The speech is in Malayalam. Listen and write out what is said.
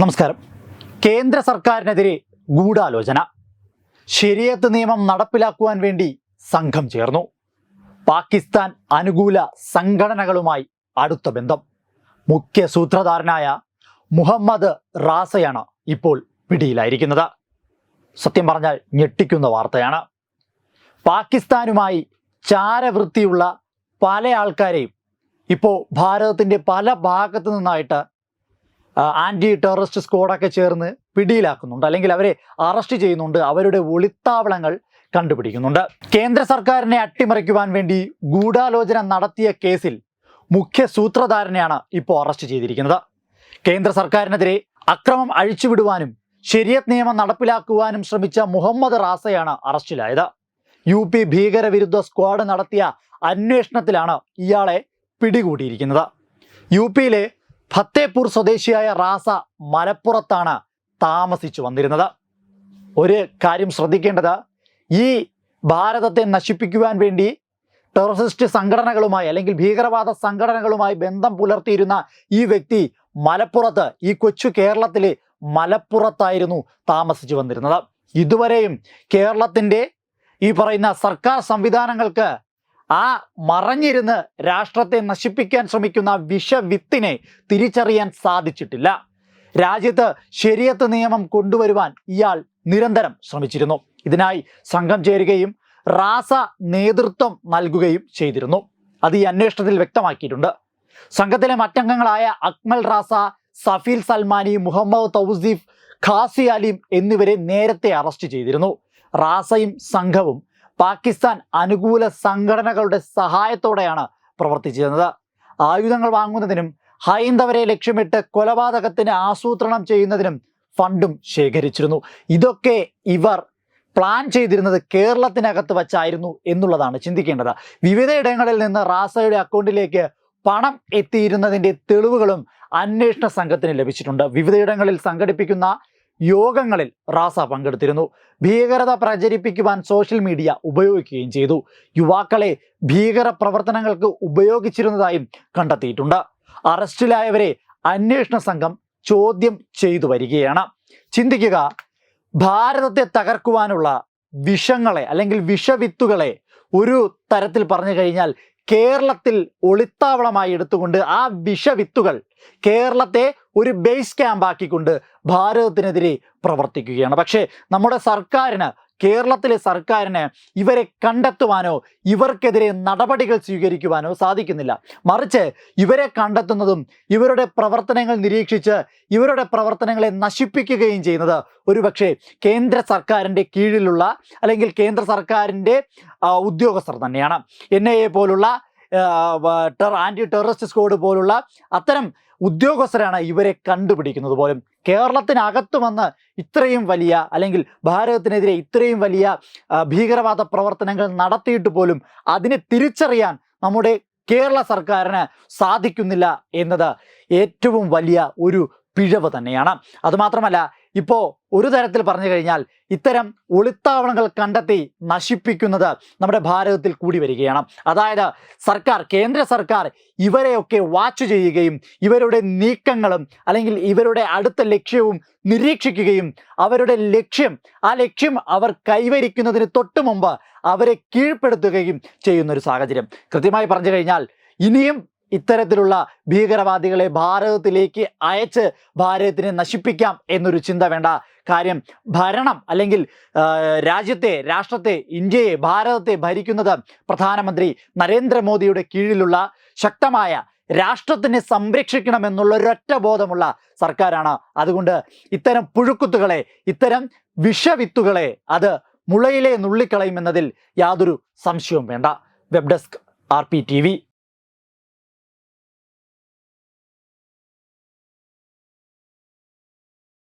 നമസ്കാരം. കേന്ദ്ര സർക്കാരിനെതിരെ ഗൂഢാലോചന. ശരിയത്ത് നിയമം നടപ്പിലാക്കുവാൻ വേണ്ടി സംഘം ചേർന്നു. പാകിസ്ഥാൻ അനുകൂല സംഘടനകളുമായി അടുത്ത ബന്ധം. മുഖ്യ സൂത്രധാരനായ മുഹമ്മദ് റാസയാണ് ഇപ്പോൾ പിടിയിലായിരിക്കുന്നത്. സത്യം പറഞ്ഞാൽ ഞെട്ടിക്കുന്ന വാർത്തയാണ്. പാകിസ്ഥാനുമായി ചാരവൃത്തിയുള്ള പല ആൾക്കാരെയും ഇപ്പോൾ ഭാരതത്തിന്റെ പല ഭാഗത്തു നിന്നായിട്ട് ആന്റി ടെററിസ്റ്റ് സ്ക്വാഡൊക്കെ ചേർന്ന് പിടിയിലാക്കുന്നുണ്ട്. അല്ലെങ്കിൽ അവരെ അറസ്റ്റ് ചെയ്യുന്നുണ്ട്. അവരുടെ ഒളിത്താവളങ്ങൾ കണ്ടുപിടിക്കുന്നുണ്ട്. കേന്ദ്ര സർക്കാരിനെ അട്ടിമറിക്കുവാൻ വേണ്ടി ഗൂഢാലോചന നടത്തിയ കേസിൽ മുഖ്യ സൂത്രധാരനെയാണ് ഇപ്പോൾ അറസ്റ്റ് ചെയ്തിരിക്കുന്നത്. കേന്ദ്ര സർക്കാരിനെതിരെ അക്രമം അഴിച്ചുവിടുവാനും ശരിയത്ത് നിയമം നടപ്പിലാക്കുവാനും ശ്രമിച്ച മുഹമ്മദ് റാസയാണ് അറസ്റ്റിലായത് യു പി ഭീകരവിരുദ്ധ സ്ക്വാഡ് നടത്തിയ അന്വേഷണത്തിലാണ് ഇയാളെ പിടികൂടിയിരിക്കുന്നത്. യു പിയിലെ ഫത്തേപൂർ സ്വദേശിയായ റാസ മലപ്പുറത്താണ് താമസിച്ചു വന്നിരുന്നത്. ഒരു കാര്യം ശ്രദ്ധിക്കേണ്ടത് ഈ ഭാരതത്തെ നശിപ്പിക്കുവാൻ വേണ്ടി ടെററിസ്റ്റ് സംഘടനകളുമായി അല്ലെങ്കിൽ ഭീകരവാദ സംഘടനകളുമായി ബന്ധം പുലർത്തിയിരുന്ന ഈ വ്യക്തി മലപ്പുറത്ത് ഈ കൊച്ചു കേരളത്തിലെ മലപ്പുറത്തായിരുന്നു താമസിച്ചു വന്നിരുന്നത്. ഇതുവരെയും കേരളത്തിന്റെ ഈ പറയുന്ന സർക്കാർ സംവിധാനങ്ങൾക്ക് ആ മറഞ്ഞിരുന്ന് രാഷ്ട്രത്തെ നശിപ്പിക്കാൻ ശ്രമിക്കുന്ന വിഷവിത്തിനെ തിരിച്ചറിയാൻ സാധിച്ചിട്ടില്ല. രാജ്യത്ത് ശരിയത്ത് നിയമം കൊണ്ടുവരുവാൻ ഇയാൾ നിരന്തരം ശ്രമിച്ചിരുന്നു. ഇതിനായി സംഘം ചേരുകയും റാസ നേതൃത്വം നൽകുകയും ചെയ്തിരുന്നു. അത് ഈ അന്വേഷണത്തിൽ വ്യക്തമാക്കിയിട്ടുണ്ട്. സംഘത്തിലെ മറ്റംഗങ്ങളായ അക്മൽ റാസ സഫീൽ സൽമാനി മുഹമ്മദ് തൗസീഫ് ഖാസി അലീം എന്നിവരെ നേരത്തെ അറസ്റ്റ് ചെയ്തിരുന്നു. റാസയും സംഘവും പാകിസ്ഥാൻ അനുകൂല സംഘടനകളുടെ സഹായത്തോടെയാണ് പ്രവർത്തിച്ചിരുന്നത്. ആയുധങ്ങൾ വാങ്ങുന്നതിനും ഹൈന്ദവരെ ലക്ഷ്യമിട്ട് കൊലപാതകത്തിന് ആസൂത്രണം ചെയ്യുന്നതിനും ഫണ്ടും ശേഖരിച്ചിരുന്നു. ഇതൊക്കെ ഇവർ പ്ലാൻ ചെയ്തിരുന്നത് കേരളത്തിനകത്ത് വച്ചായിരുന്നു എന്നുള്ളതാണ് ചിന്തിക്കേണ്ടത്. വിവിധ ഇടങ്ങളിൽ നിന്ന് റാസയുടെ അക്കൗണ്ടിലേക്ക് പണം എത്തിയിരുന്നതിന്റെ തെളിവുകളും അന്വേഷണ സംഘത്തിന് ലഭിച്ചിട്ടുണ്ട്. വിവിധയിടങ്ങളിൽ സംഘടിപ്പിക്കുന്ന യോഗങ്ങളിൽ റാസ പങ്കെടുത്തിരുന്നു. ഭീകരത പ്രചരിപ്പിക്കുവാൻ സോഷ്യൽ മീഡിയ ഉപയോഗിക്കുകയും ചെയ്തു. യുവാക്കളെ ഭീകര പ്രവർത്തനങ്ങൾക്ക് ഉപയോഗിച്ചിരുന്നതായും കണ്ടെത്തിയിട്ടുണ്ട്. അറസ്റ്റിലായവരെ അന്വേഷണ സംഘം ചോദ്യം ചെയ്തു വരികയാണ്. ചിന്തിക്കുക ഭാരതത്തെ തകർക്കുവാനുള്ള വിഷങ്ങളെ അല്ലെങ്കിൽ വിഷവിത്തുകളെ ഒരു തരത്തിൽ പറഞ്ഞു കഴിഞ്ഞാൽ കേരളത്തിൽ ഒളിത്താവളമായി എടുത്തുകൊണ്ട് ആ വിഷവിത്തുകൾ കേരളത്തെ ഒരു ബേസ് ക്യാമ്പാക്കിക്കൊണ്ട് ഭാരതത്തിനെതിരെ പ്രവർത്തിക്കുകയാണ്. പക്ഷേ നമ്മുടെ സർക്കാരിന് കേരളത്തിലെ സർക്കാരിന് ഇവരെ കണ്ടെത്തുവാനോ ഇവർക്കെതിരെ നടപടികൾ സ്വീകരിക്കുവാനോ സാധിക്കുന്നില്ല. മറിച്ച് ഇവരെ കണ്ടെത്തുന്നതും ഇവരുടെ പ്രവർത്തനങ്ങൾ നിരീക്ഷിച്ച് ഇവരുടെ പ്രവർത്തനങ്ങളെ നശിപ്പിക്കുകയും ചെയ്യുന്നത് ഒരുപക്ഷെ കേന്ദ്ര സർക്കാരിന്റെ കീഴിലുള്ള അല്ലെങ്കിൽ കേന്ദ്ര സർക്കാരിന്റെ ഉദ്യോഗസ്ഥർ തന്നെയാണ്. എൻ പോലുള്ള ആന്റി ടെററിസ്റ്റ് സ്ക്വാഡ് പോലുള്ള അത്തരം ഉദ്യോഗസ്ഥരാണ് ഇവരെ കണ്ടുപിടിക്കുന്നത് പോലും. കേരളത്തിനകത്ത് വന്ന് ഇത്രയും വലിയ അല്ലെങ്കിൽ ഭാരതത്തിനെതിരെ ഇത്രയും വലിയ ഭീകരവാദ പ്രവർത്തനങ്ങൾ നടത്തിയിട്ട് പോലും അതിനെ തിരിച്ചറിയാൻ നമ്മുടെ കേരള സർക്കാരിന് സാധിക്കുന്നില്ല എന്നത് ഏറ്റവും വലിയ ഒരു പിഴവ് തന്നെയാണ്. അതുമാത്രമല്ല ഇപ്പോൾ ഒരു തരത്തിൽ പറഞ്ഞു കഴിഞ്ഞാൽ ഇത്തരം ഒളിത്താവളങ്ങൾ കണ്ടെത്തി നശിപ്പിക്കുന്നത് നമ്മുടെ ഭാരതത്തിൽ കൂടി വരികയാണ്. അതായത് സർക്കാർ കേന്ദ്ര സർക്കാർ ഇവരെയൊക്കെ വാച്ച് ചെയ്യുകയും ഇവരുടെ നീക്കങ്ങളും അല്ലെങ്കിൽ ഇവരുടെ അടുത്ത ലക്ഷ്യവും നിരീക്ഷിക്കുകയും അവരുടെ ലക്ഷ്യം ആ ലക്ഷ്യം അവർ കൈവരിക്കുന്നതിന് തൊട്ട് മുമ്പ് അവരെ കീഴ്പ്പെടുത്തുകയും ചെയ്യുന്നൊരു സാഹചര്യം. കൃത്യമായി പറഞ്ഞു കഴിഞ്ഞാൽ ഇനിയും ഇത്തരത്തിലുള്ള ഭീകരവാദികളെ ഭാരതത്തിലേക്ക് അയച്ച് ഭാരതത്തിനെ നശിപ്പിക്കാം എന്നൊരു ചിന്ത വേണ്ട കാര്യം. ഭരണം അല്ലെങ്കിൽ രാജ്യത്തെ രാഷ്ട്രത്തെ ഇന്ത്യയെ ഭാരതത്തെ ഭരിക്കുന്നത് പ്രധാനമന്ത്രി നരേന്ദ്രമോദിയുടെ കീഴിലുള്ള ശക്തമായ രാഷ്ട്രത്തിനെ സംരക്ഷിക്കണമെന്നുള്ള ഒരൊറ്റ ബോധമുള്ള സർക്കാരാണ്. അതുകൊണ്ട് ഇത്തരം പുഴുക്കുത്തുകളെ ഇത്തരം വിഷവിത്തുകളെ അത് മുളയിലെ നുള്ളിക്കളയുമെന്നതിൽ യാതൊരു സംശയവും വേണ്ട. Web desk R P T V.